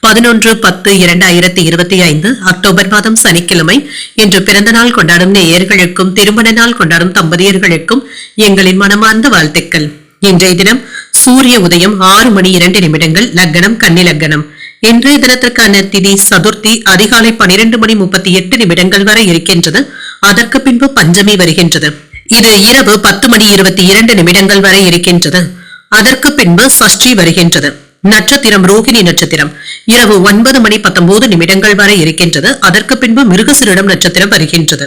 பதினொன்று பத்து இரண்டாயிரத்தி இருபத்தி ஐந்து அக்டோபர் மாதம் சனிக்கிழமை. இன்று பிறந்த நாள் கொண்டாடும் நேயர்களுக்கும் திருமண நாள் கொண்டாடும் தம்பதியர்களுக்கும் எங்களின் மனமார்ந்த வாழ்த்துக்கள். இன்றைய தினம் சூரிய உதயம் ஆறு மணி இரண்டு நிமிடங்கள் லக்னம் கன்னி லக்னம். இன்றைய தினத்திற்கான திதி சதுர்த்தி அதிகாலை பனிரெண்டு மணி முப்பத்தி எட்டு நிமிடங்கள் வரை இருக்கின்றது. அதற்கு பின்பு பஞ்சமி வருகின்றது. இது இரவு பத்து மணி இருபத்தி இரண்டு நிமிடங்கள் வரை இருக்கின்றது. அதற்கு பின்பு சஷ்டி வருகின்றது. நட்சத்திரம் ரோகிணி நட்சத்திரம். இரவு ஒன்பது மணி பத்தொன்பது நிமிடங்கள் வரை இருக்கின்றது. அதற்கு பின்பு மிருகசிரிடம் நட்சத்திரம் வருகின்றது.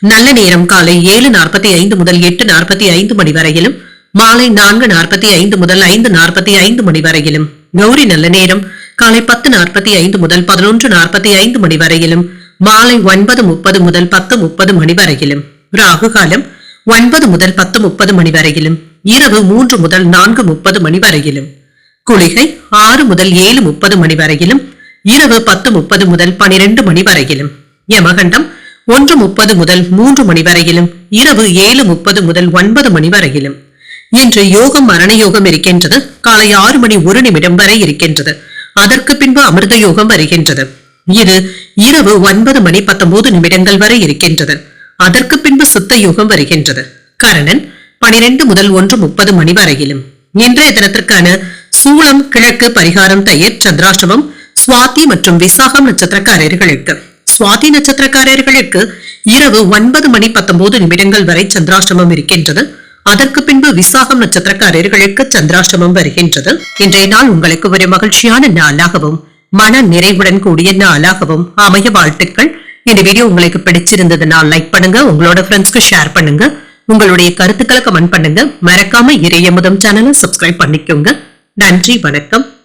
நல்ல நேரம் காலை ஏழு நாற்பத்தி ஐந்து முதல் எட்டு நாற்பத்தி ஐந்து மணி வரையிலும் மாலை நான்கு நாற்பத்தி ஐந்து முதல் ஐந்து நாற்பத்தி ஐந்து மணி வரையிலும். கௌரி நல்ல நேரம் காலை பத்து நாற்பத்தி ஐந்து முதல் பதினொன்று நாற்பத்தி ஐந்து மணி வரையிலும் மாலை ஒன்பது முப்பது முதல் பத்து முப்பது மணி வரையிலும். ராகு காலம் ஒன்பது முதல் பத்து முப்பது மணி வரையிலும் இரவு மூன்று முதல் நான்கு முப்பது மணி வரையிலும். குளிகை ஆறு முதல் ஏழு முப்பது மணி வரையிலும் இரவு பத்து முப்பது முதல் பனிரெண்டு மணி வரையிலும். யமகண்டம் ஒன்று முப்பது முதல் மூன்று மணி வரையிலும் இரவு ஏழு முப்பது முதல் ஒன்பது மணி வரையிலும். இன்று யோகம் மரண யோகம் இருக்கின்றது. காலை ஆறு மணி ஒரு நிமிடம் வரை இருக்கின்றது. அதற்கு பின்பு அமிர்த யோகம் வருகின்றது. இது இரவு ஒன்பது மணி பத்தொன்பது நிமிடங்கள் வரை இருக்கின்றது. அதற்கு பின்பு சித்த யோகம் வருகின்றது. கரணன் பனிரெண்டு முதல் ஒன்று முப்பது மணி வரையிலும். இன்றைய தினத்திற்கான சூளம் கிழக்கு பரிகாரம் தயிர் சந்திராஷ்டமம் சுவாதி மற்றும் விசாகம் நட்சத்திரக்காரர்களுக்கு. சுவாதி நட்சத்திரக்காரர்களுக்கு இரவு ஒன்பது மணி பத்தொன்பது நிமிடங்கள் வரை சந்திராஷ்டமம் இருக்கின்றது. அதற்கு பின்பு விசாகம் நட்சத்திரக்காரர்களுக்கு சந்திராஷ்டமம் வருகின்றது. இன்றைய நாள் உங்களுக்கு ஒரு மகிழ்ச்சியான நாளாகவும் மன நிறைவுடன் கூடிய நாளாகவும் அமைய வாழ்த்துக்கள். இந்த வீடியோ உங்களுக்கு பிடிச்சிருந்ததுன்னா லைக் பண்ணுங்க உங்களோட ஃப்ரெண்ட்ஸ்க்கு ஷேர் பண்ணுங்க. உங்களுடைய கருத்துக்களை கமெண்ட் பண்ணுங்க. மறக்காம இறைய முதம் சேனலை சப்ஸ்கிரைப் பண்ணிக்கோங்க. நன்றி வணக்கம்.